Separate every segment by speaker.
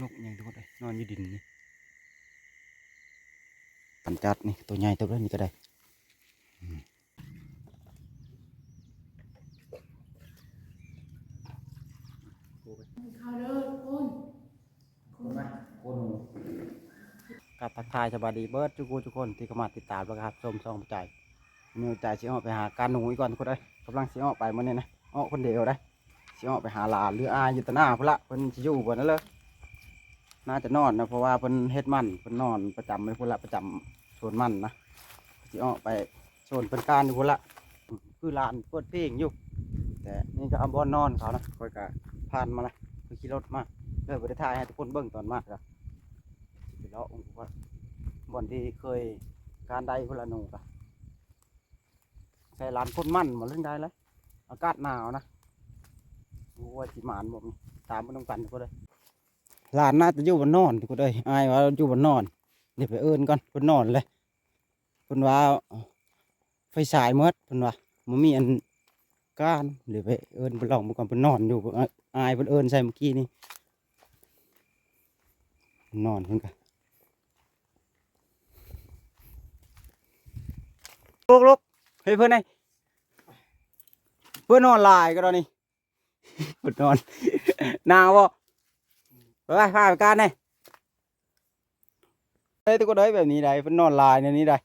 Speaker 1: นกอย่างทุกคนเลยนอนอยู่ดินนี่ปันจัดนี่ตัวใหญ่ตัวเล็กนี่ก็ได้อืม
Speaker 2: ข้าวเด้อคุณคุณ
Speaker 1: กับทักทายสบายดีเบิร์ดทุกคนทุกคนที่เข้ามาติดตามแล้วครับชมช่องใจมีใจสิออกไปหาการหนูอีกก่อนทุกคนเลยกำลังสิออกไปมื่อนี้นะออกคนเดียวได้สิออกไปหาหลานหรืออาอยู่แตหน้าพุ่นละเพิ่นสิอยู่บนนั้นเลย น่าจะนอนนะเพราะว่าเพิ่นเฮ็ดมันเพิ่นนอนประจำเลยพุ่นละประจำโซนมันนะสิอ้อไปโซนเป็นการอยู่พุ่นละคือลานเปิดเพลงอยู่แต่นี่ก็เอาบอนนอนเขานะคอยกะผ่านมาละคือขี่รถมาเลยบริถ่ายให้ทุกคนเบิ่งตอนมากครับไปเลาะองค์ว่าบ่อนที่เคยการได้พุ่นละหนูกะใส่ลานคนมั่นหมดเรื่องได้เลยอากาศหนาวนะกูว่าสิหมานบ่มตามมันต้องกันทุกคนเลย ลานน่าจะอยู่บนนอนกคนเลยอายว่าอยู่บนนอนเดี๋ยวไปเอิ้นก่อนบนนอนเลยเพิ่นว่าไฟฉายหมดเพิ่นว่ามันมีอันก้านหรือไปเอิญไปลองมาก่อนไปนอนอยู่เอิ้นอายไปเอิญใส่เมื่อกี้นี่นอนเพิ่นกันลุกลุกเฮ้ยเพื่อนไอ้เพื่อนนอนลายก็ตอนนี้เพื่อนนอนนางวบ่ ไปไปพาไปการเนี่ยเฮ้ยทุกคนเอ้ยแบบนี้ได้เพื่นนอนลายในนี้ได้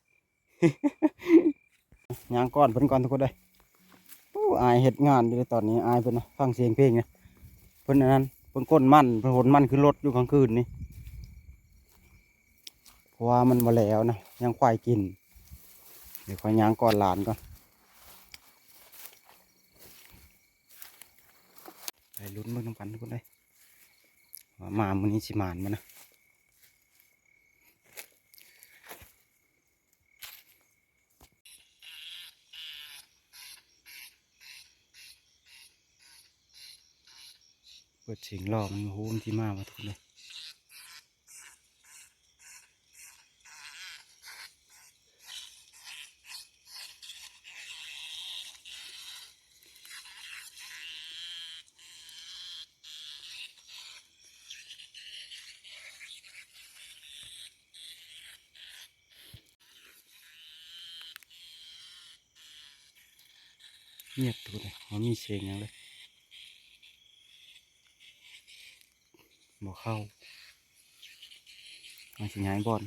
Speaker 1: ยางก้อนเพิ่นก่อนทุกคนเลยโอ้อายเฮ็ดงานอยู่ตอนนี้อายเพิ่นนะฟังเสียงเพลงเนี่ยเพิ่นอันนั้นเพิ่นก้นมันเพิ่นหนมันคือรถอยู่กลางคืนนี่เพราะว่ามันบ่แล้วนะยังควายกิน เดี๋ยวควายยางก่อนหลานก่อนไปลุ้นเบิ่งน้ำกันทุกคนเลย มามื้อนี้สิมานมานะเปิดเสียงรอมันโหมนที่มามาทุกเลย เงียบทุกคนเลยมันมีเสียงอย่างเลยบ่เข้ามันสิย้ายบอล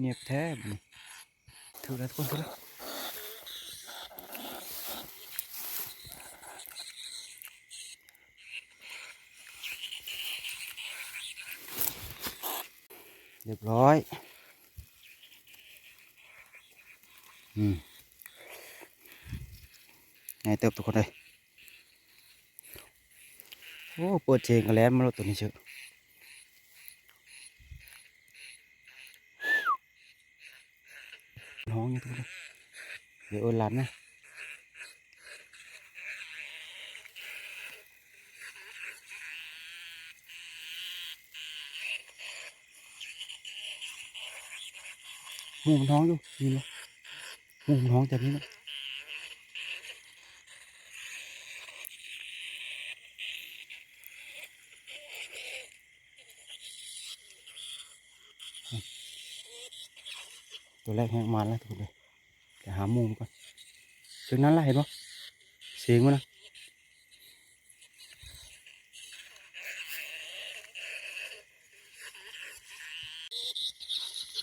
Speaker 1: เงียบแท้บนี่ถูกแล้วทุกคนถูกแล้วเรียบร้อย อืมไงเติบทุกคนเลยโอ้เปิดเชงกันแล้วมาลดตัวนี้เชอะ น้องอยู่ทุกคนเดี๋ยวเอินหลันนะหมูมันท้องอยู่นี่เนาะหมูมันท้องจากนี้เนาะ ตัวแรกแห้งมาแล้วทุกคนเลยเดี๋ยวหามูมันก่อนถึงนั้นละเห็นปะเสียงมันนะ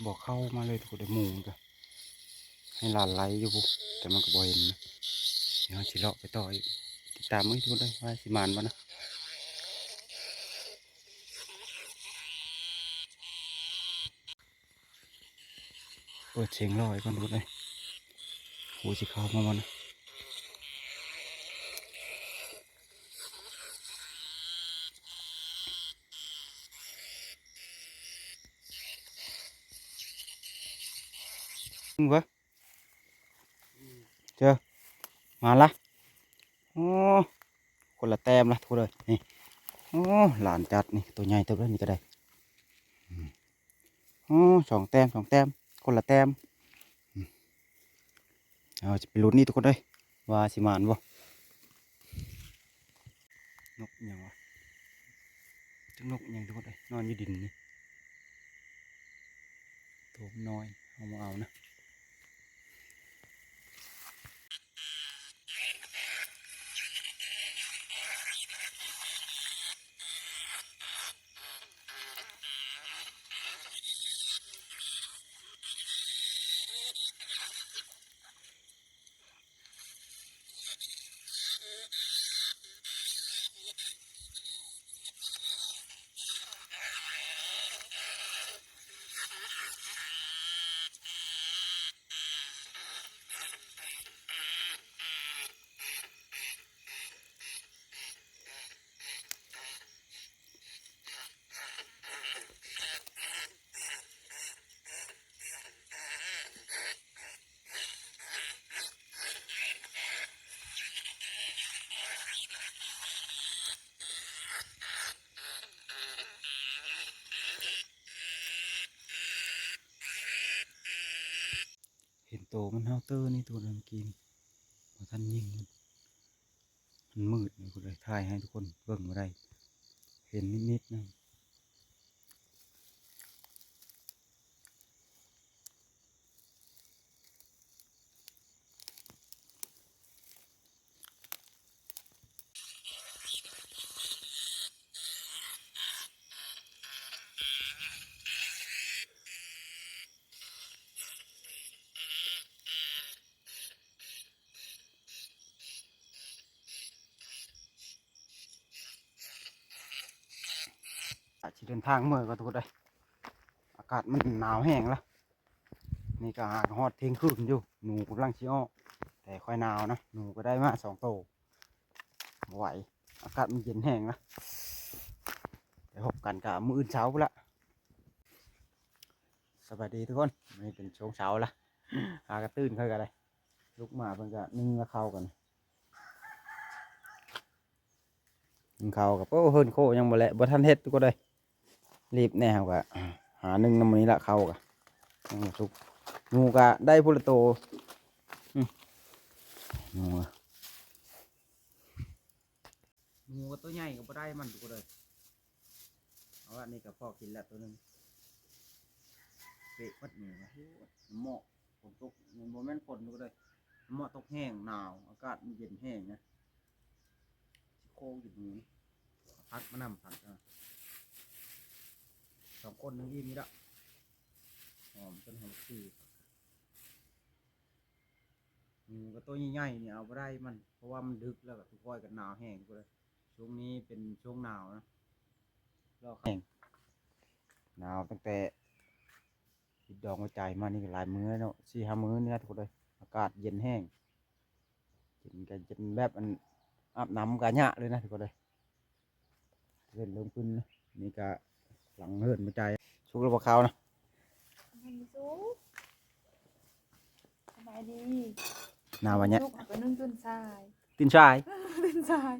Speaker 1: บอกเข้ามาเลยทุกคนเลยมูมันให้หลานไล่อยู่ปุ๊แต่มันก็บ่เห็นนะเดี๋ยวเราสิเลาะไปต่ออีกติดตามมือทุกคนเลยว่าสิมานบ่นะ เปิดเสียงรอไว้ก่อนทุกคนเลยโหสิเข้ามาบ่นะมึงวะเจอมาละโอ้คนละแต้มละทุกเลยนี่โอ้หลานจัดนี่ตัวใหญ่เท่าไรนี่ก็ได้อืมโอ้สองแต้มสองแต้ม คนละแต้มเอาจะไปลุ้นนี่ทุกคนเลยว่าสิมานบ่นกยังวะจังนกยังทุกคนเลยนอนอยู่ดินนี่ตัวน้อยเอามาเอานะ โตมันเฮาเตอร์นี่ตัวเดินกินพอท่านยิงมันมันมืดนี่ก็เลยถ่ายให้ทุกคนเบิ่งมาได้ เห็นนิดๆนะ อาจจะเดินทางเมื่อก็ทุกคนเลยอากาศมันหนาวแห้งแล้วนี่ก็หากฮอดเทงคืนอยู่หนูกำลังชิออแต่ค่อยหนาวนะหนูก็ได้มาสองโตวไหวอากาศมันเย็นแห้งแล้วไปพบกันกับมืออื่นเช้าละสวัสดีทุกคนนี่เป็นช่วงเช้าละหากระตื้นเข้ากันเลยลุกมาเพิ่งจะนึ่งแล้วเข้ากันนึ่งเข้ากับโอ้เฮิรนโคยังบ่แหละบ่ทันเฮ็ดทุกคนเลย รีบแน่ครับกะหาหนึ่งน้ำมันนี้ละเข้ากะยังบ่สุกงูกะได้พุละโตงูงูก็ตัวใหญ่ก็บ่ได้มันทุกคนเลยเอาอันนี้ก็พอกินแล้วตัวหนึงเปะพัดหนูนะหมอกฝนตกมันบ่แม่นฝนทุกเลยหมอกตกแห้งหนาวอากาศมันเย็นแห้งนะโคอยู่ตรงนี้พักมานำพักอะ สองคนนึงยี่มีละหอมจนหอมสีอืมก็ตัวใหญ่ๆเนี่ยเอาไปได้มัน เพราะว่ามันดึกแล้วก็ทุกค่อยกันหนาวแห้งก็เลยช่วงนี้เป็นช่วงหนาวนะรอแห้งหนาวตั้งแต่ปิดดองหัวใจมานี่หลายมื้อเนาะสี่ห้ามื้อนี่นะทุกคนเลยอากาศเย็นแห้งเย็นกันเย็นแบบอันอาบน้ำกะหยะเลยนะทุกคนเลยเล่นลงพื้นนะนี่ก็ หลังเฮิรนมาใจชุกระบขาวนะ
Speaker 2: มันสู้สบายดี
Speaker 1: หนาวันเนี้ย
Speaker 2: ลูกเอาไปนึ่งตื่นสาย
Speaker 1: ตื่นชาย
Speaker 2: ตื่นสาย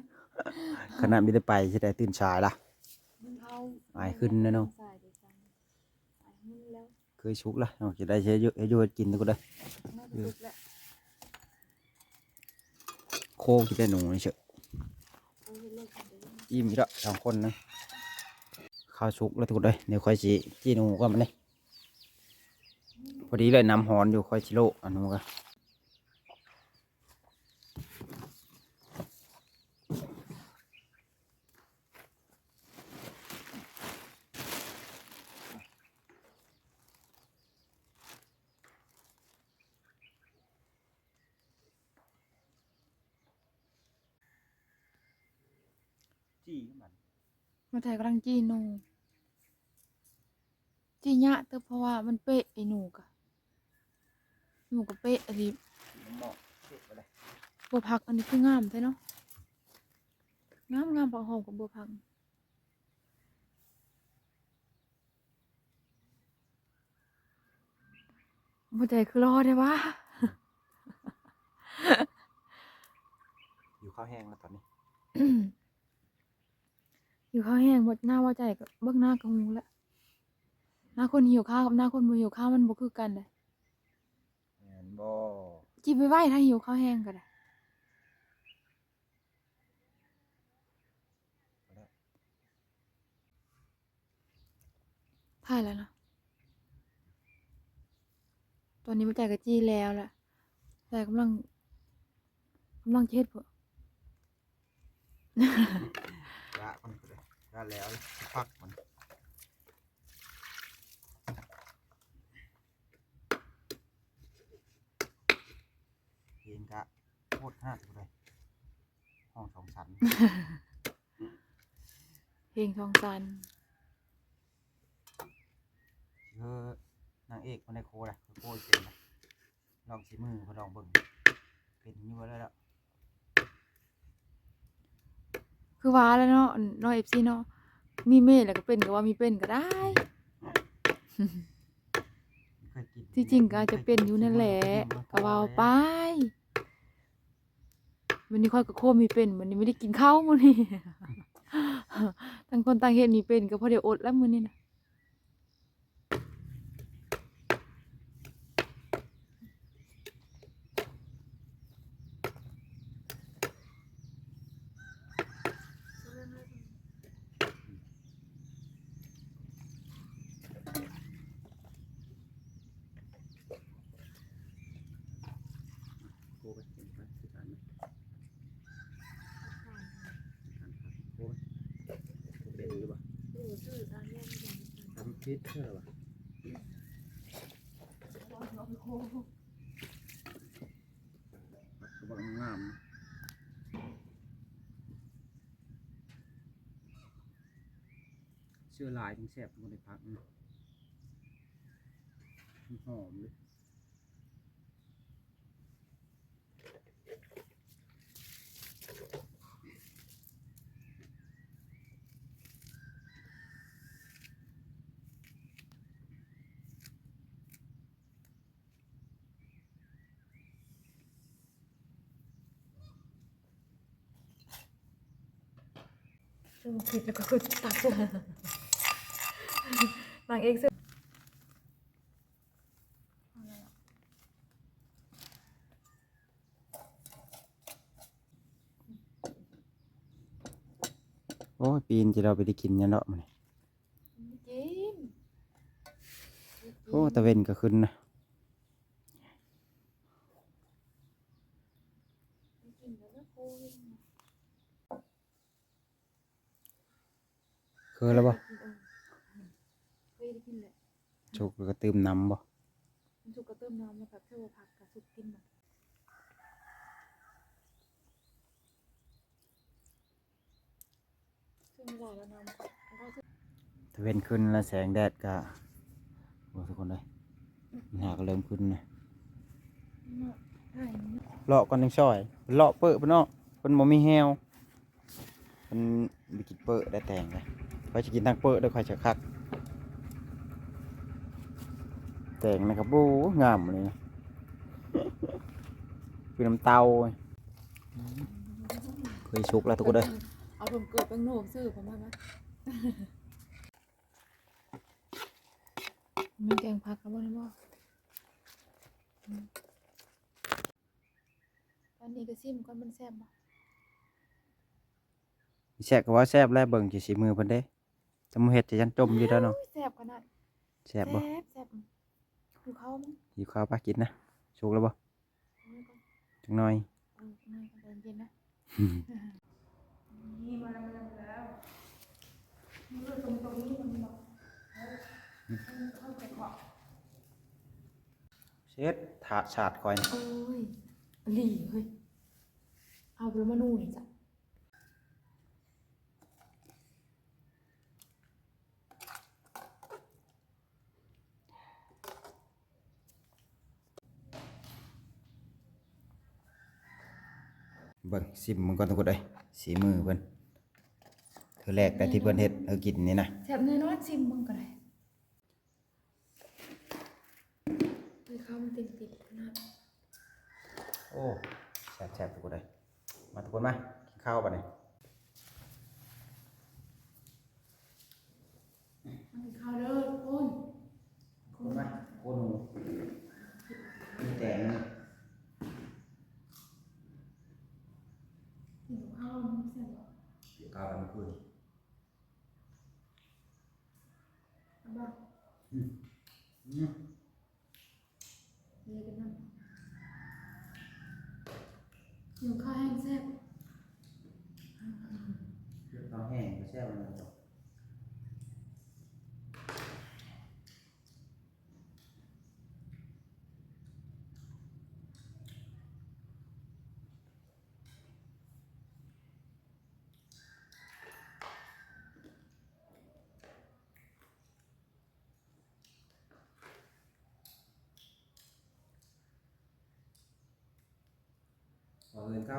Speaker 1: ขนาดไม่ได้ไปใช่แต่ตื่นชายละ
Speaker 2: มึงเอา
Speaker 1: อายขึ้นนะเนอะ
Speaker 2: สายไปจังอายมึงแล้ว
Speaker 1: เคยชุกละเอาจะได้ใช้เยอะเยอะกินทุกคนเลย
Speaker 2: ไม่ได้ลุกแล้ว
Speaker 1: โคกจะได้หนูนี่เฉย
Speaker 2: เอาไปเลิกกันเดี๋ยว
Speaker 1: อิ่มอีกแล้วสองคนนะ ข้าวชุกแล้วทุกเลยเดี๋ยวค่อยจีจีนูก็มันนี่พอดีเลยน้ำหอนอยู่ค่อยชิโลอันนู้นก็ จี้มัน
Speaker 2: มาถ่ายกำลังจีหนูจียะแต่เพราะว่ามันเป๊ะไอ้หนูกะหนูก็เป๊ะอะไร
Speaker 1: มันเหมาะเด็ดไปเลย
Speaker 2: บัวผักอันนี้คืองามใช่เนาะงามงามผักหอมกับบัวผักบัวใจคือรอได้วะ
Speaker 1: อยู่ข้าวแห้งแล้วตอนนี้
Speaker 2: อยู่ข้าวแห้งหมดหน้าว่าใจกับเบื้องหน้ากับงูแล้วหน้าคนหิวข้าวกับหน้าคนบ่หิวข้าวมันบ่คือกันเลย
Speaker 1: แม่นบ่
Speaker 2: จิบไปไหวถ้าหิวข้าวแห้งก็ได้ถ่ายแล้วนะตอนนี้มาจ่ายกับจี้แล้วแหละแต่กำลังกำลังเช็ดเพื่อ
Speaker 1: ยะมัน ก็เลยยะแล้วเลยพักมันเพลงกะโคตรห้าตัวเลยห้องสองชั้น
Speaker 2: เพลงทองจันทร์
Speaker 1: คือนางเอกคนในโคเลยคือโคเป็นนะลองสีมือพอลองเบิ่งเป็นอยั่วแล้วล่ะ
Speaker 2: คือว่าแล้วเนาะน้อยเอฟซีเนาะมีเมฆแล้วก็เป็นก็ว่ามีเป็นก็ได้
Speaker 1: เคยกิน
Speaker 2: ที่จริงก็อาจจะเป็นอยู่นั่นแหละก็เว่าไปวันนี้ค่อยก็โคมมีเป็นวันนี้ไม่ได้กินข้าวมื้อนี้ต่างคนต่างเฮ็ดมีเป็นก็เพราะเดี๋ยวอดแล้วมื้อนี้นะ
Speaker 1: โคไปเห็นไปคือการไหมโคไปเป็นหรือเปล่า ทำพิษเชื่อเปล่ากระบอกงามเชื่อลายทั้งแสบทั้งในพักนะมันหอมเลย
Speaker 2: ซึ่งผิดแล้วก็คือตักนางเอกซึ่ง
Speaker 1: โอ้ยปีนที่เราไปได้กินยันเนาะมันนี่
Speaker 2: กิน
Speaker 1: โอ้ตะเวนก็ขึ้นนะ
Speaker 2: กินแล้วก็โคย
Speaker 1: เคยแล้วบ่
Speaker 2: เคยได้กินแหละ
Speaker 1: ชุกแล้วก็ตื่มน้ำบ่
Speaker 2: มันสุกกระเติมน้ำแล้วกับเทวผักกับสุกกินมันซึ่งเวลาแล้วน้ำแล้วก็
Speaker 1: ตะเวนขึ้นแล้วแสงแดดก็โอ้ทุกคนเลยมันหาก็เริ่มขึ้นนะ
Speaker 2: เนาะใช่
Speaker 1: เลาะก่อนจังช่อยเลาะเปิดปะเนาะเพิ่นบ่มีแฮวเพิ่นบ่กินเปิดได้แต่งเลยค่ อยสิกินทางเปิดแล้วค่อยจะคัก แต่งนะครับโอ้งามเลยนะคือน้ำเตาเคยชุกแล้วทุกคนเลย
Speaker 2: เอาผมเกิดเป็นโหนกซื้อผมมาไหมมีแกงผักกับบ่ได้บ่อืมตอนนี้ก็ซิมก่อนมันแซ่บบ่
Speaker 1: แซ่บก็ว่าแซ่บแล้วเบิ่งสิสีมือเพิ่นเด้ จำเฮ็ดจะยันจมอยู่แล้วเนาะ
Speaker 2: อุ้ยแซ่บขนาด
Speaker 1: แซ่บบ่
Speaker 2: แซ่บแซ่บดูเขามั้ง
Speaker 1: หิวข้าวปะกินนะชุกแล้วบ่
Speaker 2: เอาไว้ก่อน
Speaker 1: จังหน่อย
Speaker 2: เออหน่อยก่อนเย็นๆนะนี่มาแล้วมาแล้วมือตรงตรงนี้มันบอกเข้าไปเกาะ
Speaker 1: เช็ดถาดฉาดคอยนะ
Speaker 2: โอ้ยหลีเฮ้ยเอาไปแล้วมานู่นนี่จ้ะ
Speaker 1: เบิ่งซิมมันก่อนทุกคนเอ้ยสีมือเพิ่นเธอแรกแต่ที่เพิ่นเฮ็ดเออกินนี่นะ
Speaker 2: แซ่บแน่นอนซิมมึงก็ได้เฮ้ยข้าวมันติดติดขนาด
Speaker 1: โอ้แซ่บๆทุกคนเลยมาทุกคนมากินข้าวป่ะเนี่ย
Speaker 2: มันกินข้าวเด้อทุกคน
Speaker 1: ทุกคนมาโคหนูมีแต่นี่
Speaker 2: กินข้าวมันแซ่บบ่
Speaker 1: เกี่ยวข้าวกันเมื่อคืน
Speaker 2: เอาบ่
Speaker 1: อืม
Speaker 2: เลยกันนั่นกินข้าวแห้งแซ่บ
Speaker 1: เกี่ยวข้าวแห้งก็แซ่บมันเนาะ ขอเงินข้